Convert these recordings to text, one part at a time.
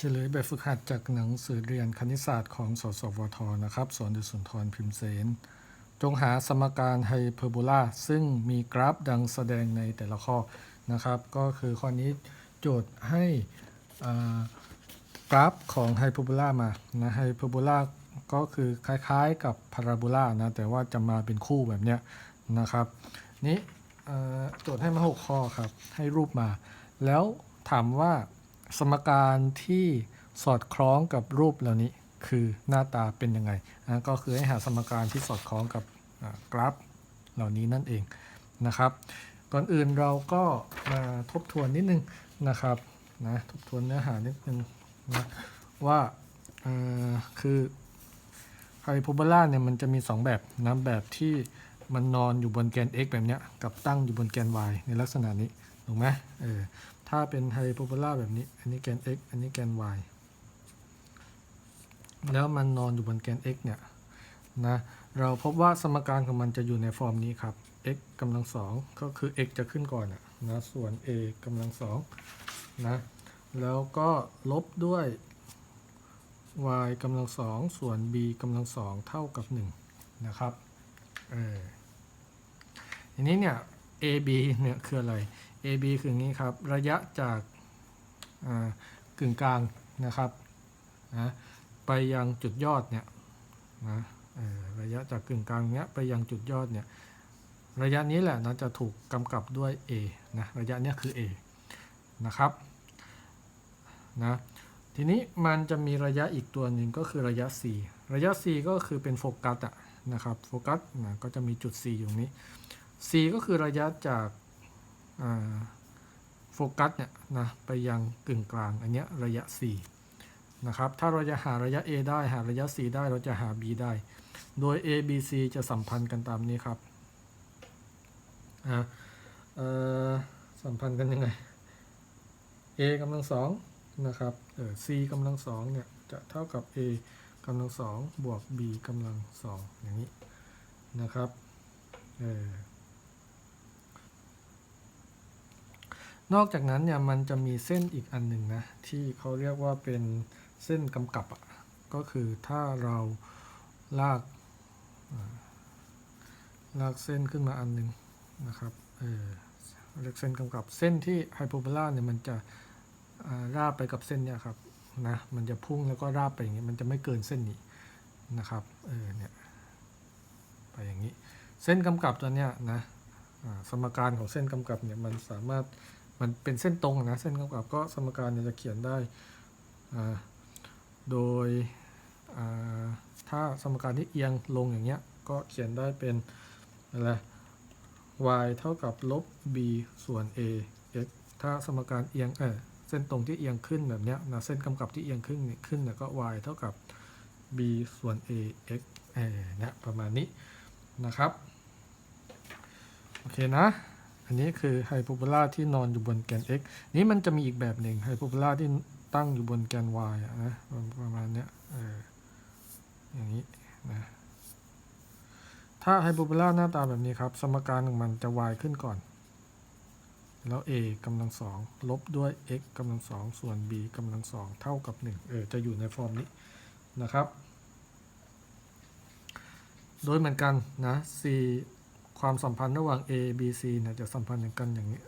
เฉลยแบบฝึกหัดจากหนังสือเรียนคณิตศาสตร์ของสสวทนะครับสอนโดยสุนทรพิมพ์เสน จงหาสมการไฮเปอร์โบลาซึ่งมีกราฟดังแสดงในแต่ละข้อนะครับ ก็คือข้อนี้โจทย์ให้กราฟของไฮเปอร์โบลามานะไฮเปอร์โบลาก็คือคล้ายๆกับพาราโบลานะแต่ว่าจะมาเป็นคู่แบบเนี้ยนะครับ นี้โจทย์ให้มา6ข้อครับ ให้รูปมา แล้วถามว่า สมการที่สอดคล้องกับรูปเหล่านี้คือหน้าตาเป็นยังไงนะก็คือให้หาสมการที่สอดคล้องกับกราฟเหล่านี้นั่นเองนะครับ ก่อนอื่นเราก็มาทบทวนนิดนึงนะครับนะทบทวนเนื้อหานิดนึงนะว่าคือไฮโพบาลาเนี่ยมันจะมี 2 แบบนะแบบที่มันนอนอยู่บนแกน x แบบเนี้ยกับตั้งอยู่บนแกน y ในลักษณะนี้ถูกไหมเออ ถ้าเป็นไฮโพบลาแบบนี้ อันนี้แกน x อันนี้แกน y แล้วมันนอนอยู่บนแกน x เนี่ยนะเราพบว่าสมการของมันจะอยู่ในฟอร์มนี้ครับ x กำลังสองก็คือ x จะขึ้นก่อนนะส่วน a กำลังสองนะแล้วก็ลบด้วย y กำลังสองส่วน b กำลังสองเท่ากับ 1 นะครับเออทีนี้เนี่ย ab เนี่ยคืออะไร ab คืออย่างนี้ครับ ระยะจากกึ่งกลางนะครับนะไปยังจุดยอดเนี่ยนะระยะจากกึ่งกลางเนี้ยไปยังจุดยอดเนี่ยระยะนี้แหละนะจะถูกกำกับด้วย A นะระยะนี้คือ A นะครับนะทีนี้มันจะมีระยะอีกตัวหนึ่งก็คือระยะ C ระยะ C ก็คือเป็นโฟกัสอะนะครับโฟกัสนะก็จะมีจุด C อยู่นี้ C ก็คือระยะจาก โฟกัสเนี่ยนะไปยังกึ่งกลาง อันเนี้ยระยะ C นะครับ ถ้าเราจะหาระยะ A ได้หาระยะ C ได้เราจะหา B ได้ โดย A B C จะสัมพันธ์กันตามนี้ครับอะเออสัมพันธ์กันยังไง a กำลังสองนะครับเออ c กำลังสองเนี่ยจะเท่ากับ a กำลังสองบวก b กำลังสองอย่างนี้นะครับเออ นอกจากนั้นเนี่ยมันจะมีเส้นอีกอันหนึ่งนะที่เขาเรียกว่าเป็นเส้นกำกับอะก็คือถ้าเราลากลากเส้นขึ้นมาอันหนึ่งนะครับเออเรียกเส้นกำกับเส้นที่ไฮโป b บลาเนี่ยมันจะอ่าราบไปกับเส้นเนี่ยครับนะมันจะพุ่งแล้วก็ราบไปอย่างนี้มันจะไม่เกินเส้นนี้นะครับเออเนี่ยไปอย่างนี้ เส้นกำกับตัวเนี้ยนะสมการของเส้นกำกับเนี่ยมันสามารถ มันเป็นเส้นตรงนะ เส้นกำกับก็สมการจะเขียนได้ โดยถ้าสมการที่เอียงลงอย่างเงี้ย ก็เขียนได้เป็นอะไร y เท่ากับลบ b ส่วน a x ถ้าสมการเอียงเออเส้นตรงที่เอียงขึ้นแบบเนี้ยนะเส้นกำกับที่เอียงขึ้นเนี่ยขึ้นเนี่ยก็ y เท่ากับ b ส่วน a x เออเนี่ยประมาณนี้นะครับ โอเคนะ อันนี้คือไฮโปโบลาที่นอนอยู่บนแกน x นี้มันจะมีอีกแบบหนึ่งไฮโปโบลาที่ตั้งอยู่บนแกน y นะประมาณเนี้ยเอออย่างนี้นะถ้าไฮโป b บ l ลาหน้าตาแบบนี้ครับ สมการของมันจะ y ขึ้นก่อน แล้ว a กำลังสองลบด้วย x กำลังสองส่วน b กำลังสองเท่ากับ1เออจะอยู่ในฟอร์มนี้นะครับ โดยเหมือนกันนะ c ความสัมพันธ์ระหว่าง a b c เนี่ยจะสัมพันธ์กันอย่างนี้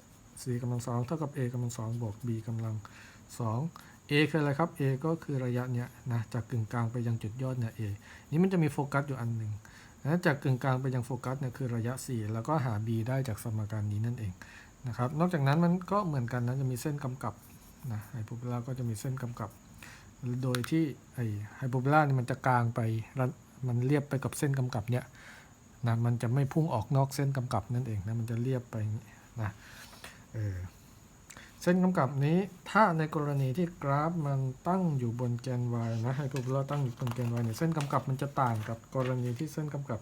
c กำลังสองเท่ากับ a กำลังสองบวก b กำลังสอง a คืออะไรครับ a ก็คือระยะเนี้ยนะจากกึ่งกลางไปยังจุดยอดเนี่ย a นี้มันจะมีโฟกัสอยู่อันหนึ่งนะจากกึ่งกลางไปยังโฟกัสเนี่ยคือระยะ 4 แล้วก็หา b ได้จากสมการนี้นั่นเองนะครับ นอกจากนั้นมันก็เหมือนกันนะจะมีเส้นกำกับนะไฮโป b บ l ลาก็จะมีเส้นกำกับ โดยที่ไอไฮโป b บ l ลาเนี่ยมันจะกลางไปมันเรียบไปกับเส้นกำกับเนี่ย นะมันจะไม่พุ่งออกนอกเส้นกำกับนั่นเองนะมันจะเรียบไปนะเออเส้นกำกับนี้ถ้าในกรณีที่กราฟมันตั้งอยู่บนแกน y นะไฮโป b บ l ลาตั้งอยู่บนแกน y เนี่ยเส้นกำกับมันจะต่างกับกรณีที่เส้นกำกับ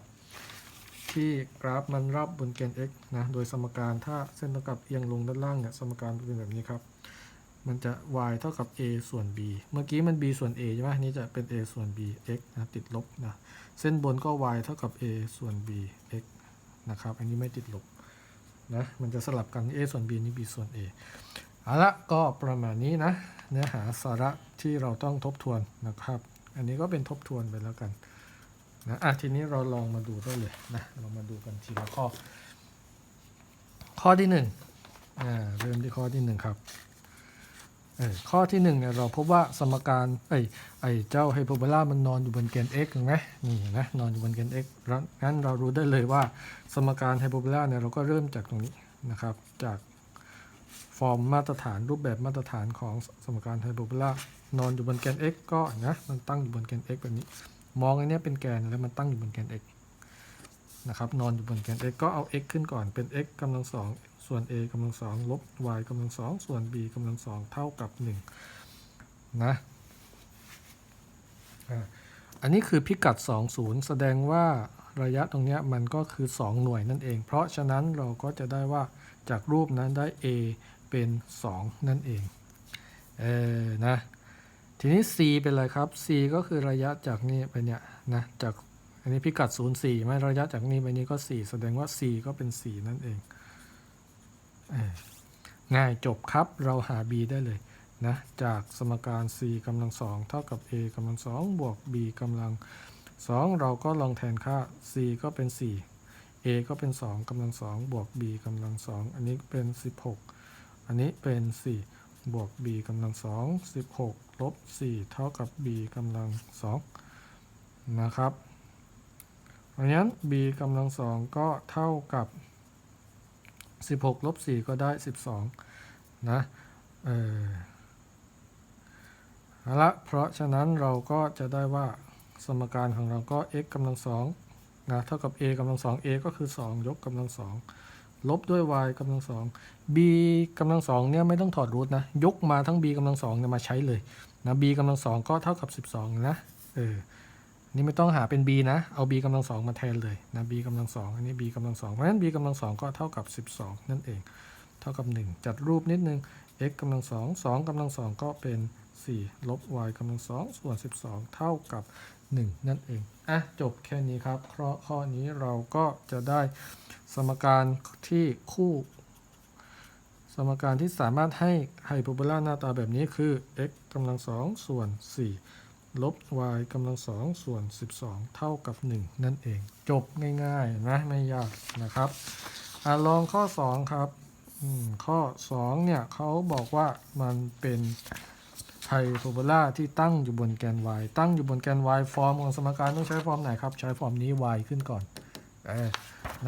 ที่กราฟมันรับบนแกน x นะโดยสมการถ้าเส้นเท่ากับเอียงลงด้านล่างเนี่ยสมการเป็นแบบนี้ครับ มันจะ y เท่ากับ a ส่วน b เมื่อกี้มัน b ส่วน a ใช่ไหมนี่จะเป็น a ส่วน b x นะติดลบนะเส้นบนก็ y เท่ากับ a ส่วน b x นะครับ อันนี้ไม่ติดลบนะมันจะสลับกัน a ส่วน b นี่ b ส่วน a เอาละก็ประมาณนี้นะ เนื้อหาสาระที่เราต้องทบทวนนะครับ อันนี้ก็เป็นทบทวนไปแล้วกันนะอะทีนี้เราลองมาดูได้เลยนะเรามาดูกันทีละข้อ ข้อที่หนึ่งอ่าเริ่มที่ข้อที่หนึ่งครับ ข้อที่หนึ่งเนี่ยเราพบว่าสมการไอ้ไอ้เจ้าไฮเปอร์โบลามันนอนอยู่บนแกน x เห็นไหมนี่นะนอนอยู่บนแกน x แล้วงั้นเรารู้ได้เลยว่าสมการไฮเปอร์โบลาเนี่ยเราก็เริ่มจากตรงนี้นะครับ จากฟอร์มมาตรฐานรูปแบบมาตรฐานของสมการไฮเปอร์โบลานอนอยู่บนแกน x ก็นะมันตั้งอยู่บนแกน x แบบนี้ มองอันเนี้ยเป็นแกนแล้วมันตั้งอยู่บนแกน x นะครับนอนอยู่บนแกน x ก็เอา x ขึ้นก่อนเป็น x กำลังสอง ส่วน a กำลังสองลบ y กำลังสองส่วน b กำลังสองเท่ากับ1นะอะอันนี้คือพิกัด 20 แสดงว่าระยะตรงนี้มันก็คือ 2 หน่วยนั่นเอง เพราะฉะนั้นเราก็จะได้ว่าจากรูปนั้นได้ a เป็น 2 นั่นเอง เออนะ ทีนี้ c เป็นอะไรครับ c ก็คือระยะจากนี้ไปเนี่ยนะจากอันนี้พิกัด 0 4ไม่ระยะจากนี้ไปนี้ก็ 4 แสดงว่า c ก็เป็น 4 นั่นเอง ง่ายจบครับเราหา b ได้เลยนะจากสมการ c กำลังสองเท่ากับ a กำลังสองบวก b กำลังสองเราก็ลองแทนค่า c ก็เป็น 4 a ก็เป็น 2กำลังสองบวก b กำลังสองอันนี้เป็น 16 อันนี้เป็น 4 บวก b กำลังสอง16ลบ4เท่ากับ b กำลังสองนะครับเพราะฉะนั้น b กำลังสองก็เท่ากับ 16ลบ4ก็ได้12นะเออเอาละเพราะฉะนั้นเราก็จะได้ว่าสมการของเราก็ x กำลังสองนะเท่ากับ a กำลังสอง a ก็คือ 2 ยกกำลังสองลบด้วย y กำลังสอง b กำลังสองเนี่ยไม่ต้องถอดรูทนะ ยกมาทั้ง b กำลังสองเนี่ยมาใช้เลยนะ b กำลังสองก็เท่ากับ 12 นะ เออ นี่ไม่ต้องหาเป็น b นะ เอา b กำลังสองมาแทนเลยนะ b กำลังสองอันนี้ b กำลังสองเพราะฉะนั้น b กำลังสองก็เท่ากับ 12 นั่นเอง เท่ากับ 1 จัดรูปนิดนึง x กำลังสองสองกำลังสองก็เป็น 4 ลบ y กำลังสองส่วน 12 เท่ากับ 1 นั่นเอง อะ จบแค่นี้ครับเพราะข้อนี้เราก็จะได้สมการที่คู่สมการที่สามารถให้ไฮเปอร์โบลาหน้าตาแบบนี้คือ x กำลังสองส่วน 4 ลบ y กำลังสองส่วน 12 เท่ากับ 1 นั่นเอง จบง่ายๆนะไม่ยากนะครับอลองข้อ 2 ครับข้อ 2 เนี่ยเขาบอกว่ามันเป็นไฮเปโบลาที่ตั้งอยู่บนแกน y ตั้งอยู่บนแกน y ฟอร์มของสมการต้องใช้ฟอร์มไหนครับ ใช้ฟอร์มนี้ y ขึ้นก่อนเออ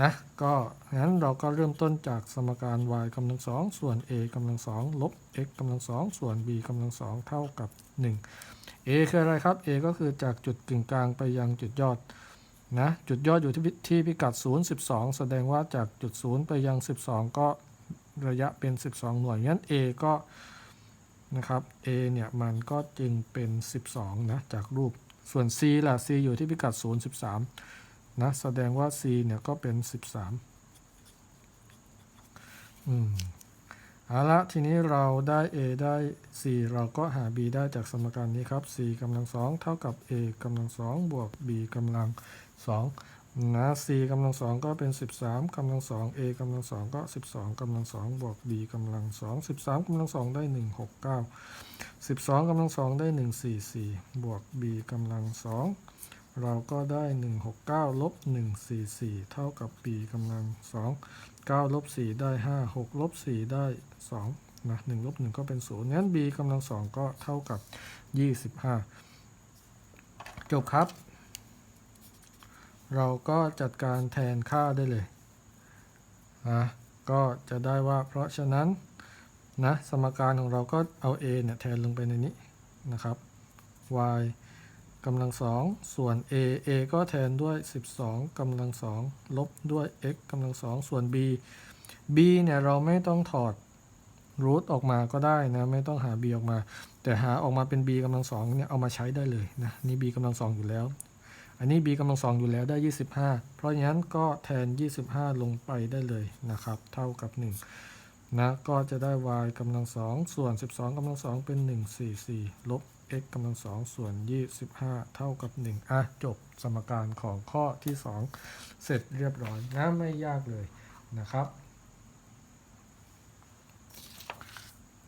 นะก็งั้นเราก็เริ่มต้นจากสมการ y กำลังสองส่วน a กำลังสองลบ x กำลังสองส่วน b กำลังสองเท่ากับ 1 a คืออะไรครับ a ก็คือจากจุดกึ่งกลางไปยังจุดยอดนะจุดยอดอยู่ที่พิที่พิกัด 0 12 แสดงว่าจากจุด 0 ไปยัง 12 ก็ระยะเป็น 12 หน่วยงั้น a ก็นะครับ a เนี่ยมันก็จึงเป็น 12 นะ จากรูปส่วน c ล่ะ c อยู่ที่พิกัด 0 13 นะ แสดงว่า c เนี่ยก็เป็น 13 อืม เอาละทีนี้เราได้ a ได้ c เราก็หา b ได้จากสมการนี้ครับ c กำลังสองเท่ากับ a กำลังสองบวก b กำลังสองนะ c กำลังสองก็เป็น 13กำลังสอง a กำลังสองก็ 12กำลังสองบวก b กำลังสอง13กำลังสองได้ 169 12กำลังสองได้ 144 บวก b กำลังสองเราก็ได้ 169ลบ144 เท่ากับ b กำลังสอง 9ลบ4ได้ 5 6ลบ4ได้2นะ1ลบ1ก็เป็น0งั้น b กำลัง2ก็เท่ากับ 25 จบครับ เราก็จัดการแทนค่าได้เลยนะก็จะได้ว่าเพราะฉะนั้นนะสมการของเราก็เอา a เนี่ยแทนลงไปในนี้นะครับ y กำลังสองส่วน a a ก็แทนด้วย 12กำลังสองลบด้วย x กำลังสองส่วน b b เนี่ยเราไม่ต้องถอดรูทออกมาก็ได้นะไม่ต้องหา b ออกมา แต่หาออกมาเป็น b กำลังสองเนี่ยเอามาใช้ได้เลยนะนี่ b กำลังสองอยู่แล้ว อันนี้ b กำลังสองอยู่แล้วได้ 25 เพราะฉะนั้นก็แทน 25 ลงไปได้เลยนะครับ เท่ากับ 1นะก็จะได้ y กำลังสองส่วน 12กำลังสองเป็น 144 ลบ x กำลังสองส่วน 25 เท่ากับ 1 อะ จบสมการของข้อที่ 2 เสร็จเรียบร้อยนะไม่ยากเลยนะครับ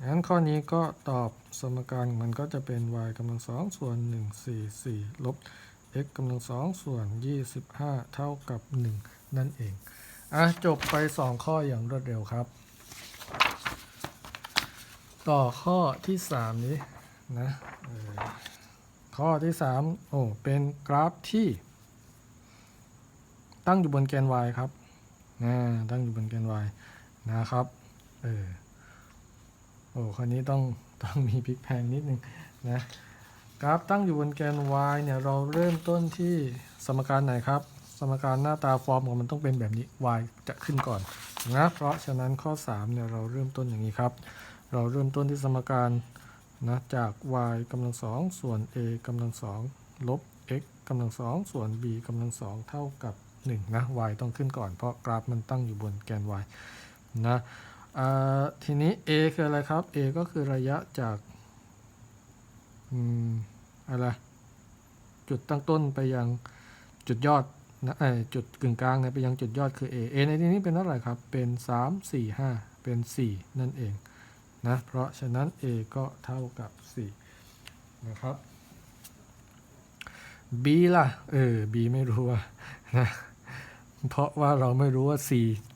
งั้นข้อนี้ก็ตอบสมการมันก็จะเป็น y กำลังสองส่วน 1 4 4 ลบ x กำลังสองส่วน 25 เท่ากับ 1 นั่นเอง อะ จบไป 2 ข้ออย่างรวดเร็วครับ ต่อข้อที่ 3 นี้ นะข้อที่3โอ้เป็นกราฟที่ ตั้งอยู่บนแกน y ครับนะตั้งอยู่บนแกน y นะครับเออโอ้คนนี้ต้องต้องมีพลิกแพงนิดนึงนะกราฟตั้งอยู่บนแกน y เนี่ยเราเริ่มต้นที่สมการไหนครับ สมการหน้าตาฟอร์มของมันต้องเป็นแบบนี้ y จะขึ้นก่อนนะเพราะฉะนั้นข้อ3เนี่ยเราเริ่มต้นอย่างนี้ครับ เราเริ่มต้นที่สมการ นะจาก y กำลังสองส่วน a กำลังสองลบ x กำลังสองส่วน b กำลังสองเท่ากับ 1 นะ y ต้องขึ้นก่อน เพราะกราฟมันตั้งอยู่บนแกน y นะทีนี้ a คืออะไรครับ a ก็คือระยะจากอะไรจุดตั้งต้นไปยังจุดยอดนะเอจุดกึ่งกลางเนี่ยไปยังจุดยอดคือ a a ในที่นี้เป็นเท่าไหร่ครับ เป็น 3 4 5 เป็น 4 นั่นเอง นะ เพราะฉะนั้น a ก็เท่ากับ 4 นะครับ b ล่ะ เออ b ไม่รู้ว่านะเพราะว่าเราไม่รู้ว่า c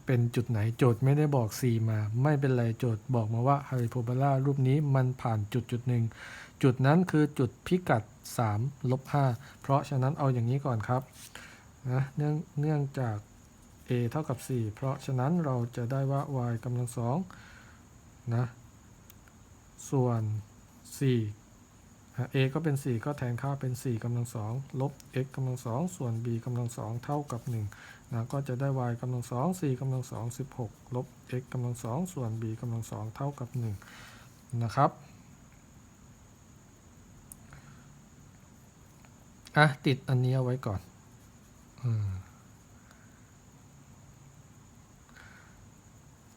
เป็นจุดไหนโจทย์ไม่ได้บอก c มา ไม่เป็นไรโจทย์บอกมาว่าไฮโพบาลารูปนี้มันผ่านจุดจุดหนึ่งจุดนั้นคือจุดพิกัด3ลบ5เพราะฉะนั้นเอาอย่างนี้ก่อนครับนะเนื่องเนื่องจาก a เท่ากับ 4 เพราะฉะนั้นเราจะได้ว่า y กำลังสองนะ ส่วน 4 a ก็เป็น 4 ก็แทนค่าเป็น 4กำลังสองลบ x กำลังสองส่วน b กำลังสองเท่ากับ1นะก็จะได้ y กำลังสอง4กำลังสอง16 ลบ x กำลังสองส่วน b กำลังสองเท่ากับ1นะครับอะติดอันนี้เอาไว้ก่อนอืม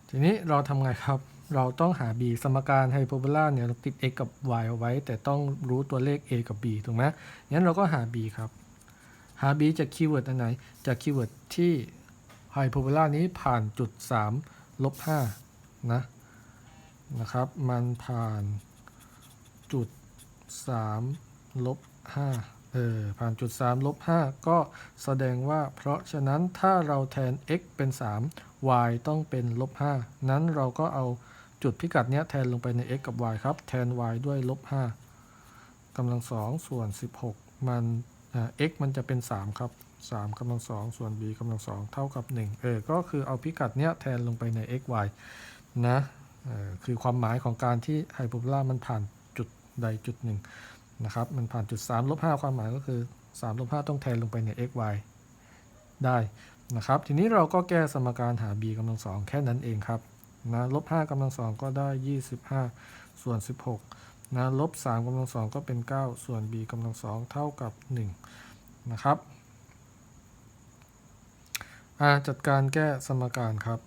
ทีนี้เราทำไงครับ เราต้องหา b สมการไฮโป b าลาเนี่ยเราติด x กับ y เอาไว้ แต่ต้องรู้ตัวเลข a กับ b ถูกไหมงั้นเราก็หา b ครับ หา b จากคีย์เวิร์ดอันไหน จากคีย์เวิร์ดที่ไฮโป b าลานี้ผ่านจุด 3 ลบ 5 นะ นะครับ มันผ่านจุด 3 ลบ 5 เออ ผ่านจุด 3 ลบ 5 ก็แสดงว่า เพราะฉะนั้นถ้าเราแทน x เป็น 3 y ต้องเป็นลบ 5 นั้นเราก็เอา จุดพิกัดเนี้ยแทนลงไปใน x กับ y ครับ แทน y ด้วยลบ5กำลังสองส่วน 16 มัน x มันจะเป็น 3 ครับ 3กำลังสองส่วน b กำลังสองเท่ากับ 1 เออ ก็คือเอาพิกัดเนี้ยแทนลงไปใน x y นะคือความหมายของการที่ไฮโป b าลามันผ่านจุดใดจุดหนึ่งนะครับ มันผ่านจุด3ลบ5ความหมายก็คือ3ลบ5ต้องแทนลงไปใน x y ได้นะครับ ทีนี้เราก็แก้สมการหา b กำลังสองแค่นั้นเองครับ นะลบ5กำลังสองก็ได้25ส่วน16นะลบ3กำลังสองก็เป็น9ส่วน b กำลังสองเท่ากับ1นะครับจัดการแก้สมการครับ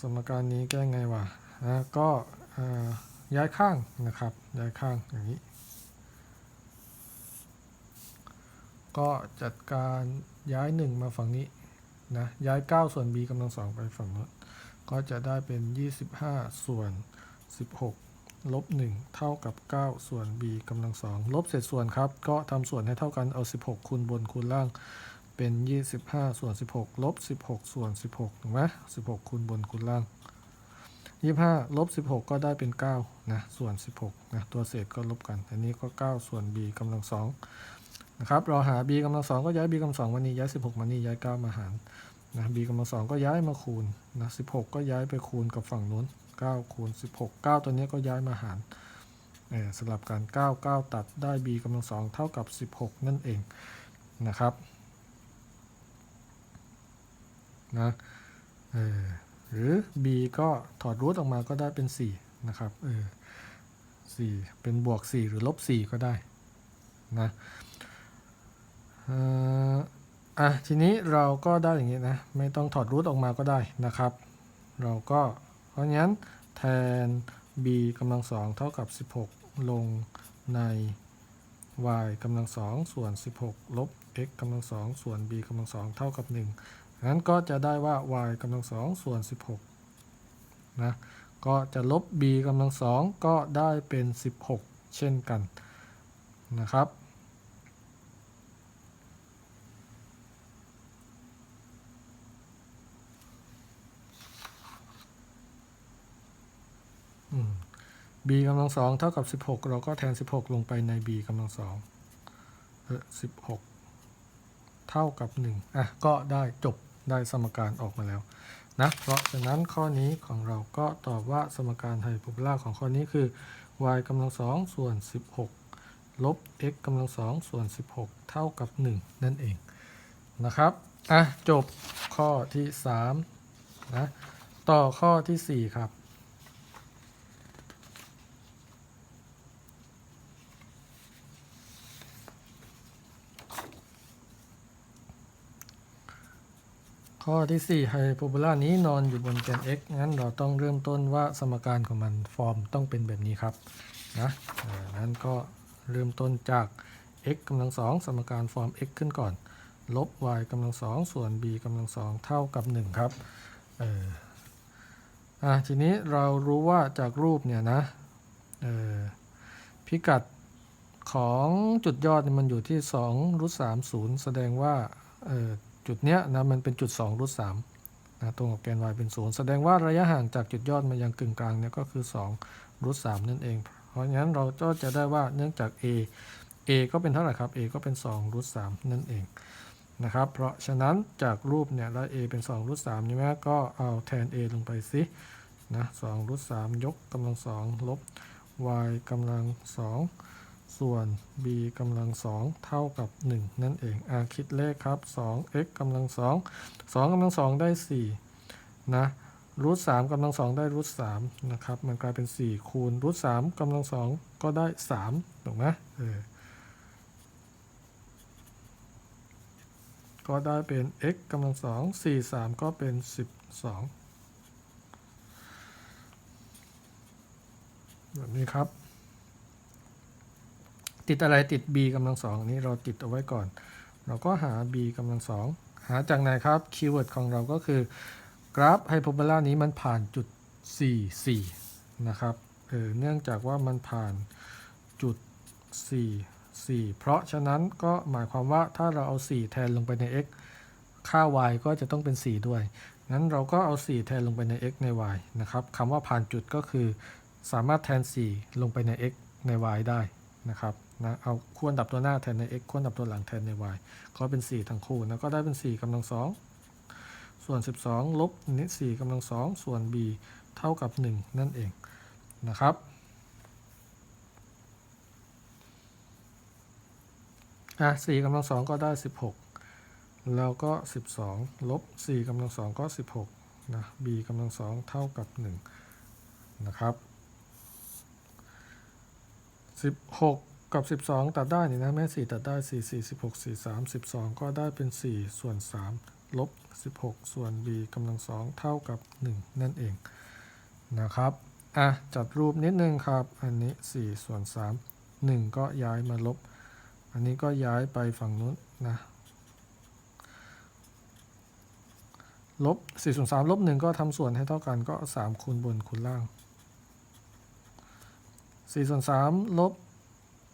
สมการนี้แก้ไงวะนะก็ย้ายข้างนะครับ ย้ายข้างอย่างนี้ ก็จัดการย้าย1มาฝั่งนี้ นะย้าย 9 ส่วน b กำลังสองไปฝั่งนู้นก็จะได้เป็น 25 ส่วน 16 ลบ 1 เท่ากับ 9 ส่วน b กำลังสองลบเศษส่วนครับ ก็ทำส่วนให้เท่ากันเอา 16 คูณบนคูณล่างเป็น 25 ส่วน 16 ลบ 16 ส่วน 16 ถูกไหม16 คูณบนคูณล่าง 25 ลบ 16 ก็ได้เป็น 9 นะ ส่วน 16 นะ ตัวเศษก็ลบกัน อันนี้ก็ 9 ส่วน b กำลังสอง นะครับเราหา b กำลังสองก็ย้าย b กำลังสองมานี่ย้าย 16 มานี่ย้าย 9 มาหารนะ b กำลังสองก็ย้ายมาคูณนะ16 ก็ย้ายไปคูณกับฝั่งนู้น 9 คูณ 16 9 ตัวนี้ก็ย้ายมาหารเออสลับกัน 9 9 ตัดได้ b กำลังสองเท่ากับ 16 นั่นเองนะครับนะเออหรือ b ก็ถอดรูทออกมาก็ได้เป็น 4 นะครับเออ4เป็นบวก 4 หรือลบ 4 ก็ได้นะ อะทีนี้เราก็ได้อย่างนี้นะ ไม่ต้องถอดรูทออกมาก็ได้นะครับ เราก็เพราะงั้นแทน b กำลังสองเท่ากับ 16 ลงใน y กำลังสองส่วน 16 ลบ x กำลังสองส่วน b กำลังสองเท่ากับ1งั้นก็จะได้ว่า y กำลังสองส่วน 16 นะ ก็จะลบ b กำลังสองก็ได้เป็น 16 เช่นกันนะครับ b กำลังสองเท่ากับ 16 เราก็แทน 16 ลงไปใน b กำลังสองเออ16 เท่ากับ 1 อะ ก็ได้จบได้สมการออกมาแล้วนะเพราะฉะนั้นข้อนี้ของเราก็ตอบว่าสมการไฮโปรโลาของข้อนี้คือ y กำลังสองส่วน 16 ลบ x กำลังสองส่วน 16 เท่ากับ 1 นั่นเองนะครับ อะ จบข้อที่ 3 นะ ต่อข้อทีสี่4 ครับ ข้อที่ 4 ไฮโปรโบลานี้นอนอยู่บนแกน x งั้นเราต้องเริ่มต้นว่าสมการของมันฟอร์มต้องเป็นแบบนี้ครับนะนั้นก็เริ่มต้นจาก x กำลังสองสมการฟอร์ม x ขึ้นก่อน ลบ y กำลังสองส่วน b กำลังสองเท่ากับ 1 ครับเอออะทีนี้เรารู้ว่าจากรูปเนี่ยนะเออพิกัดของจุดยอดมันอยู่ที่2รูท3 0แสดงว่าเออ จุดเนี้ยนะมันเป็นจุด 2รูท3นะตรงกับแกน y เป็น 0 แสดงว่าระยะห่างจากจุดยอดมายังกึ่งกลางเนี่ยก็คือ2รูท3นั่นเอง เพราะงั้นเราก็จะได้ว่าเนื่องจาก a a ก็เป็นเท่าไหร่ครับ a ก็เป็น2รูท3นั่นเองนะครับ เพราะฉะนั้นจากรูปเนี่ยแล้ว a เป็น2รูท3ใช่ไหมก็เอาแทน a ลงไปสินะ2รูท3ยกกำลัง2ลบ y กำลัง2 ส่วน b กำลังสองเท่ากับ 1 นั่นเองอาคิดเลขครับ 2x กำลังสอง2กำลังสองได้ 4 นะรูท3กำลังสองได้รูท3นะครับ มันกลายเป็น 4 คูณรูท3กำลังสองก็ได้ 3 ถูกไหมเออก็ได้เป็น x กำลังสอง4 3ก็เป็น 12 แบบนี้ครับ ติดอะไรติด b กำลังสองนี้เราติดเอาไว้ก่อน เราก็หา b กำลังสองหาจากไหนครับคีย์เวิร์ดของเราก็คือกราฟไฮโปรบลานี้มันผ่านจุด 4 4 นะครับเออเนื่องจากว่ามันผ่านจุด 4 4 เพราะฉะนั้นก็หมายความว่าถ้าเราเอา 4 แทนลงไปใน x ค่า y ก็จะต้องเป็น 4 ด้วย งั้นเราก็เอา 4 แทนลงไปใน x ใน y นะครับคำว่าผ่านจุดก็คือ สามารถแทน 4 ลงไปใน x ใน y ได้นะครับ นะเอาควรดับตัวหน้าแทนใน x ควรดับตัวหลังแทนใน y ก็เป็น 4 ทั้งคู่แล้วก็ได้เป็น 4กำลังสองส่วน 12 ลบนี้4กำลังสองส่วน b เท่ากับ 1 นั่นเองนะครับ อะ4กำลังสองก็ได้ 16 แล้วก็ 12 ลบ4กำลังสองก็ 16 นะ b กำลังสองเท่ากับ 1 นะครับ 16 กับ 12 ตัดได้นี่นะแม่4ตัดได้ 4 4 16 4 3 12 ก็ได้เป็น 4 ส่วน 3 ลบ 16 ส่วน b กำลังสองเท่ากับ 1 นั่นเองนะครับ อะ จัดรูปนิดนึงครับ อันนี้ 4 ส่วน 3 1 ก็ย้ายมาลบ อันนี้ก็ย้ายไปฝั่งนู้นนะ ลบ 4 ส่วน 3 ลบ 1 ก็ทำส่วนให้เท่ากันก็ 3 คูณบนคูณล่าง 4 ส่วน 3 ลบ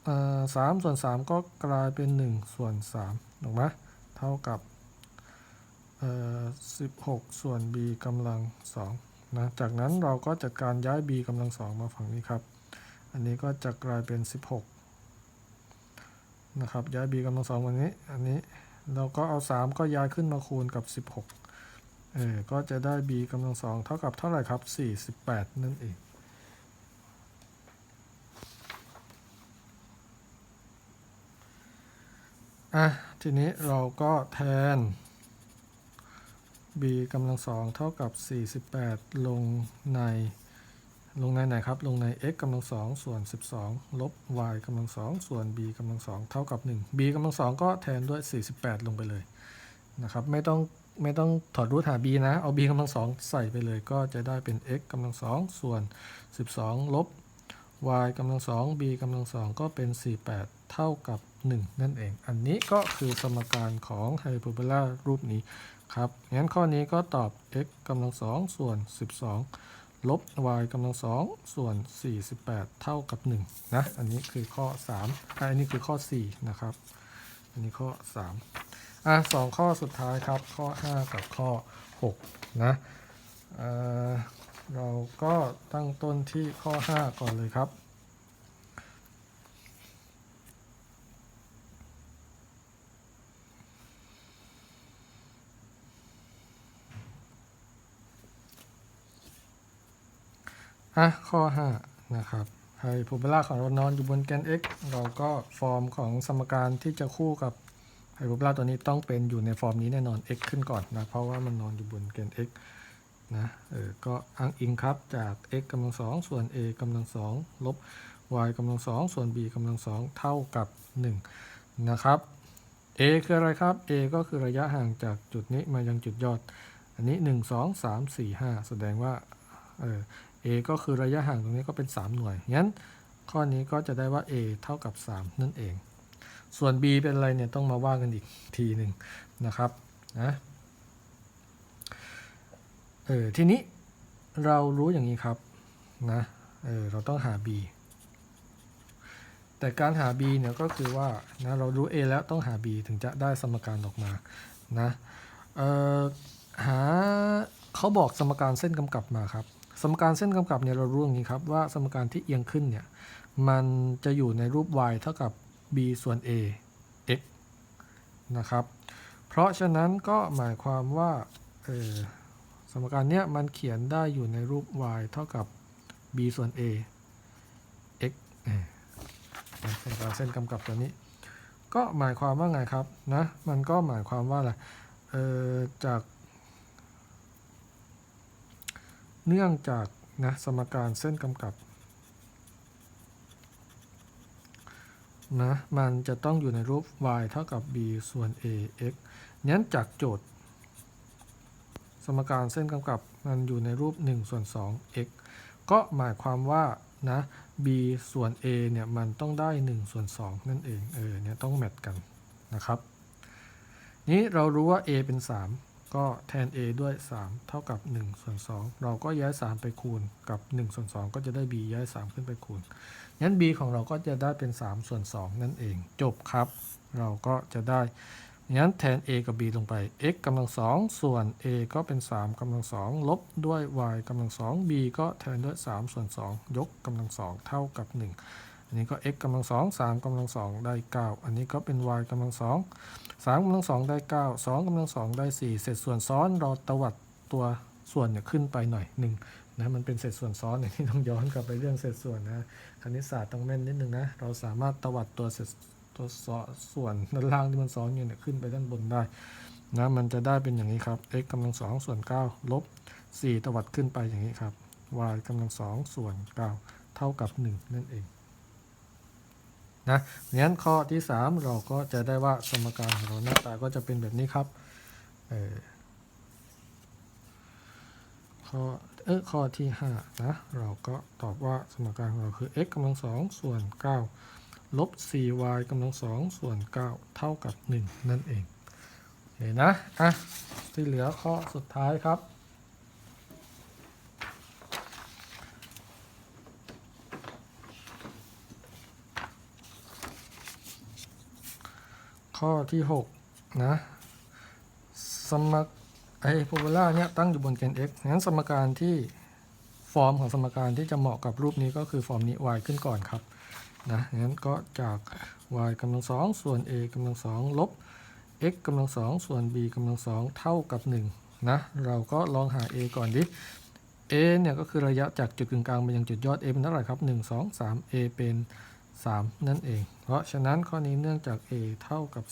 เอ่อ3ส่วน3ก็กลายเป็น1ส่วน3ถูกไหมเท่ากับเอ่อ16ส่วน b กำลัง2นะจากนั้นเราก็จัดการย้าย b กำลัง2มาฝั่งนี้ครับ อันนี้ก็จะกลายเป็น 16นะครับย้าย b กำลัง2วันนี้ อันนี้เราก็เอา 3 ก็ย้ายขึ้นมาคูณกับ 16เออก็จะได้ b กำลังสองเท่ากับเท่าไหร่ครับ 48 นั่นเอง อะ ทีนี้เราก็แทน b กำลังสองเท่ากับ 48 ลงใน ลงในไหนครับ ลงใน x กำลังสองส่วน 12 ลบ y กำลังสองส่วน b กำลังสองเท่ากับ 1 b กำลังสองก็แทนด้วย 48 ลงไปเลยนะครับ ไม่ต้องไม่ต้องถอดรูทหา b นะ เอา b กำลังสองใส่ไปเลยก็จะได้เป็น x กำลังสองส่วน 12 ลบ y กำลังสอง b กำลังสองก็เป็น 48 เท่ากับ 1 นั่นเอง อันนี้ก็คือสมการของไฮโปอร์โบลารูปนี้ครับ งั้นข้อนี้ก็ตอบ x กำลังสองส่วน 12 ลบ y กำลังสองส่วน 48 เท่ากับ 1 นะ อันนี้คือข้อ3อะอันนี้คือข้อ 4 นะครับ อันนี้ข้อ 3 อะสองข้อสุดท้ายครับ ข้อ 5 กับข้อ 6 นะเออเราก็ตั้งต้นที่ข้อ 5 ก่อนเลยครับ อะข้อ 5 นะครับไฮโพบาลาของเรานอนอยู่บนแกน x เราก็ฟอร์มของสมการที่จะคู่กับไฮโพบาลาตัวนี้ต้องเป็นอยู่ในฟอร์มนี้แน่นอน x ขึ้นก่อนนะ เพราะว่ามันนอนอยู่บนแกน x นะเออก็อ้างอิงครับจาก x กำลังสองส่วน a กำลังสองลบ y กำลังสองส่วน b กำลังสองเท่ากับ 1 นะครับ a คืออะไรครับ a ก็คือระยะห่างจากจุดนี้มายังจุดยอด อันนี้ 1 2 3 4 5 แสดงว่าเออ a ก็คือระยะห่างตรงนี้ก็เป็น 3 หน่วย งั้นข้อนี้ก็จะได้ว่า a เท่ากับ 3 นั่นเอง ส่วน b เป็นอะไรเนี่ยต้องมาว่ากันอีกทีหนึ่งนะครับนะเออทีนี้เรารู้อย่างนี้ครับนะเออเราต้องหา b แต่การหา b เนี่ยก็คือว่านะเรารู้ a แล้วต้องหา b ถึงจะได้สมการออกมานะเออหาเขาบอกสมการเส้นกำกับมาครับ สมการเส้นกำกับเนี่ยเรารู้อย่างนี้ครับว่าสมการที่เอียงขึ้นเนี่ยมันจะอยู่ในรูป y เท่ากับ b ส่วน a x นะครับ เพราะฉะนั้นก็หมายความว่าสมการเนี้ยมันเขียนได้อยู่ในรูป y เท่ากับ b ส่วน a x เออสมการเส้นกำกับตัวนี้ ก็หมายความว่าไงครับนะมันก็หมายความว่าอะไรจาก เนื่องจากนะสมการเส้นกำกับนะมันจะต้องอยู่ในรูป y เท่ากับ b ส่วน a x งั้นจากโจทย์ สมการเส้นกำกับมันอยู่ในรูป1ส่วน2 x ก็หมายความว่านะ b ส่วน a เนี่ยมันต้องได้1ส่วน2นั่นเองเออเนี่ยต้องแมทกันนะครับ นี้เรารู้ว่า a เป็น 3 ก็แทน a ด้วย 3 เท่ากับ1ส่วน2เราก็ย้าย 3 ไปคูณกับ1ส่วน2ก็จะได้ b ย้าย 3 ขึ้นไปคูณงั้น b ของเราก็จะได้เป็น3ส่วน2นั่นเอง จบครับ เราก็จะได้งั้นแทน a กับ b ลงไป x กำลัง2ส่วน a ก็เป็น 3กำลัง2ลบด้วย y กำลัง2 b ก็แทนด้วย 3 ส่วน 2 ยกกำลัง2เท่ากับ 1 นี้ก็ x กำลัง2 3กำลัง2ได้ 9 อันนี้ก็เป็น y กำลัง2 3กำลัง2ได้ 9 2กำลัง2ได้ 4 เศษส่วนซ้อนเราตวัดตัวส่วนเนี่ยขึ้นไปหน่อยหนึ่งนะมันเป็นเศษส่วนซ้อนอย่างที่ต้องย้อนกลับไปเรื่องเศษส่วนนะคณิตศาสตร์ต้องแม่นนิดนึงนะเราสามารถตวัดตัวเศษตัวส่วนด้านล่างที่มันซ้อนอยู่เนี่ยขึ้นไปด้านบนได้นะมันจะได้เป็นอย่างนี้ครับ x กำลัง2ส่วน 9 ลบ 4 ตวัดขึ้นไปอย่างนี้ครับ y กำลัง2ส่วน 9 เท่ากับ 1 นั่นเอง นะงั้นข้อที่ 3 เราก็จะได้ว่าสมการของเราหน้าตาก็จะเป็นแบบนี้ครับเออข้อเออข้อที่ 5 นะ เราก็ตอบว่าสมการของเราคือ x กำลัง2ส่วน 9 ลบ 4y กำลัง2ส่วน 9 เท่ากับ 1 นั่นเองเห็นนะ อะ ที่เหลือข้อสุดท้ายครับ ข้อที่ 6 นะสมกไอโพลาเนี่ยตั้งอยู่บนแกน x งั้นสมการที่ฟอร์มของสมการที่จะเหมาะกับรูปนี้ก็คือฟอร์มนี้ y ขึ้นก่อนครับนะงั้นก็จาก y กำลังสองส่วน a กำลังสองลบ x กำลังสองส่วน b กำลังสองเท่ากับ1นะเราก็ลองหา a ก่อนดิ a เนี่ยก็คือระยะจากจุดกึ่งกลางไปยังจุดยอด a เป็นเท่าไหร่ครับ 1 2 3 a เป็น 3 นั่นเอง เพราะฉะนั้นข้อนี้เนื่องจาก a เท่ากับ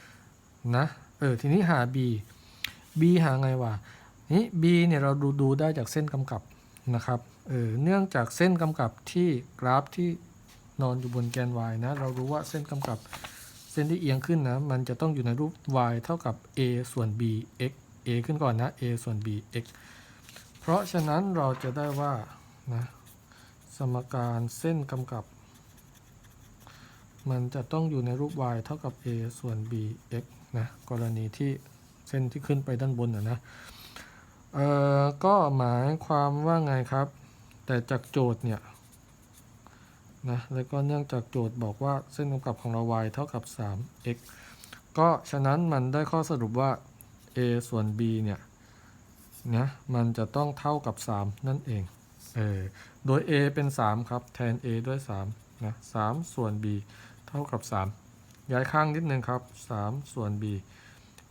3 นะ เออ ทีนี้หา b b หาไงวะ นี่ b เนี่ยเราดูดูได้จากเส้นกำกับนะครับ เออ เนื่องจากเส้นกำกับที่กราฟที่นอนอยู่บนแกน y นะ เรารู้ว่าเส้นกำกับเส้นที่เอียงขึ้นนะ มันจะต้องอยู่ในรูป y เท่ากับ a ส่วน b x a ขึ้นก่อนนะ a ส่วน b x เพราะฉะนั้นเราจะได้ว่านะสมการเส้นกำกับ มันจะต้องอยู่ในรูป y เท่ากับ a ส่วน b x นะกรณีที่เส้นที่ขึ้นไปด้านบนนะนะเอ่อก็หมายความว่าไงครับ แต่จากโจทย์เนี่ยนะแล้วก็เนื่องจากโจทย์บอกว่าเส้นกำกับของเรา y เท่ากับ 3x ก็ฉะนั้นมันได้ข้อสรุปว่า a ส่วน b เนี่ยนะมันจะต้องเท่ากับ 3 นั่นเองเออโดย a เป็น 3 ครับ แทน a ด้วย3นะ3ส่วน b เท่ากับ 3 ย้ายข้างนิดนึงครับ 3 ส่วน b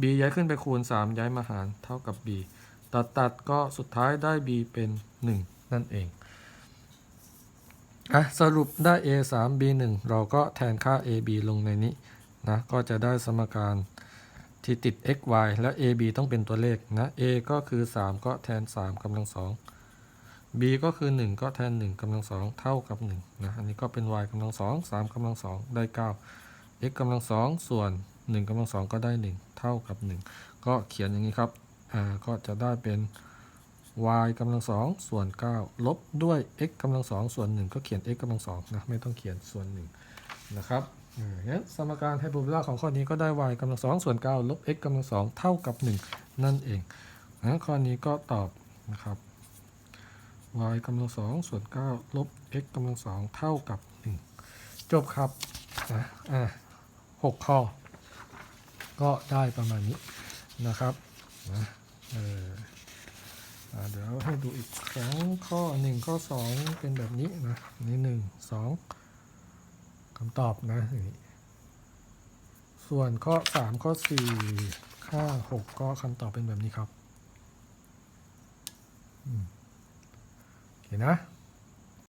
b ย้ายขึ้นไปคูณ 3 ย้ายมาหารเท่ากับ b ตัดตัดก็สุดท้ายได้ b เป็น 1 นั่นเองอะสรุปได้ a 3 b 1เราก็แทนค่า a b ลงในนี้นะก็จะได้สมการที่ติด x y และ a b ต้องเป็นตัวเลขนะ a ก็คือ 3 ก็แทน 3กำลัง 2 b ก็คือ 1 ก็แทน 1กำลัง2เท่ากับ1นะ อันนี้ก็เป็น y กำลัง2 3กำลัง2ได้ 9 x กำลัง2ส่วน 1กำลัง2ก็ได้ 1 เท่ากับ 1 ก็เขียนอย่างนี้ครับ อ่า ก็จะได้เป็น y กำลัง2ส่วน 9 ลบด้วย x กำลัง2ส่วน 1 ก็เขียน x กำลัง2นะ ไม่ต้องเขียนส่วน 1 นะครับอ่างั้นสมการไฮเปอร์โบลาของข้อนี้ก็ได้ y กำลัง2ส่วน 9 ลบ x กำลัง2เท่ากับ 1 นั่นเองงั้นข้อนี้ก็ตอบนะครับ y กำลัง2ส่วน9ลบ x กำลัง2เท่ากับ 1 จบครับนะอ่าหกข้อ ก็ได้ประมาณนี้นะครับนะเออเดี๋ยวให้ดูอีกครั้งข้อหนึ่งข้อสองเป็นแบบนี้นะนี่หนึ่งสองคำตอบนะนส่วนข้อสามข้อสี่ห้าหกก็คำตอบเป็นแบบนี้ครับ อืม โอเคนะ